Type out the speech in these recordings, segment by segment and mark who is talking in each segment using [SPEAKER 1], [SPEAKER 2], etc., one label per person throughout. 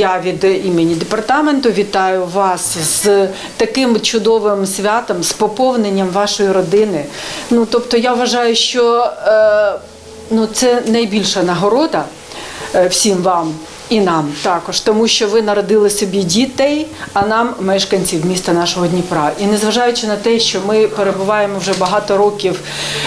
[SPEAKER 1] Я від імені департаменту вітаю вас з таким чудовим святом, з поповненням вашої родини. Ну тобто, я вважаю, що е, ну, це найбільша нагорода е, всім вам. І нам також, тому що ви народили собі дітей, а нам мешканців міста нашого Дніпра. І незважаючи на те, що ми перебуваємо вже багато років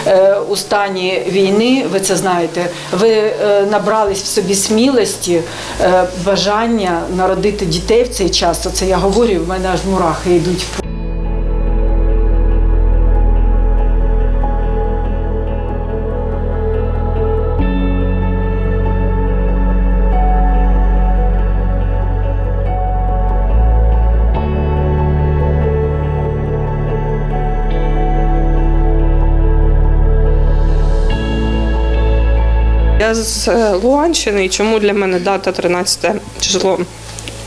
[SPEAKER 1] е, у стані війни, ви це знаєте, ви е, набрались в собі смілості, е, бажання народити дітей в цей час. Оце я говорю, в мене аж мурахи йдуть.
[SPEAKER 2] Я з е, Луганщини, і чому для мене дата 13 число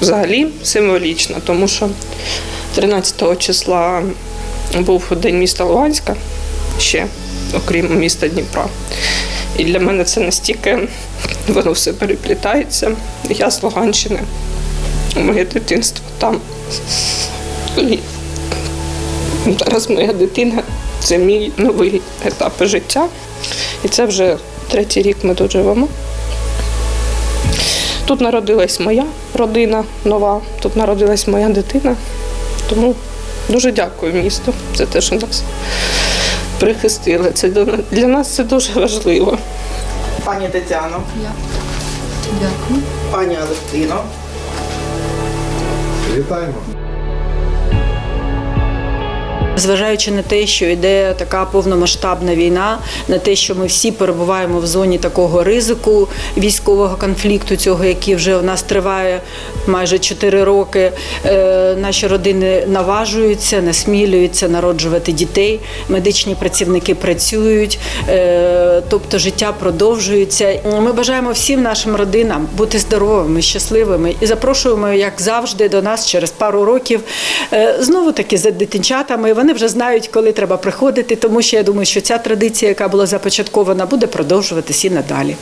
[SPEAKER 2] взагалі символічна, тому що 13 числа був День міста Луганська ще, окрім міста Дніпра. І для мене це настільки воно все переплітається. Я з Луганщини, моє дитинство там. І зараз моя дитина це мій новий етап життя. І це вже третій рік ми тут живемо. Тут народилась моя родина нова, тут народилась моя дитина. Тому дуже дякую місту за те, що нас прихистили. Це для нас це дуже важливо.
[SPEAKER 3] Пані Тетяно.
[SPEAKER 4] Дякую.
[SPEAKER 3] Пані Алевтино.
[SPEAKER 5] Вітаємо.
[SPEAKER 1] Зважаючи на те, що йде така повномасштабна війна, на те, що ми всі перебуваємо в зоні такого ризику військового конфлікту, цього який вже у нас триває майже 4 роки. е, Наші родини наважуються, насмілюються народжувати дітей. Медичні працівники працюють, е, тобто життя продовжується. Ми бажаємо всім нашим родинам бути здоровими, щасливими і запрошуємо, як завжди, до нас через пару років е, знову таки за дитинчатами. Вони вже знають, коли треба приходити, тому що я думаю, що ця традиція, яка була започаткована, буде продовжуватися і надалі.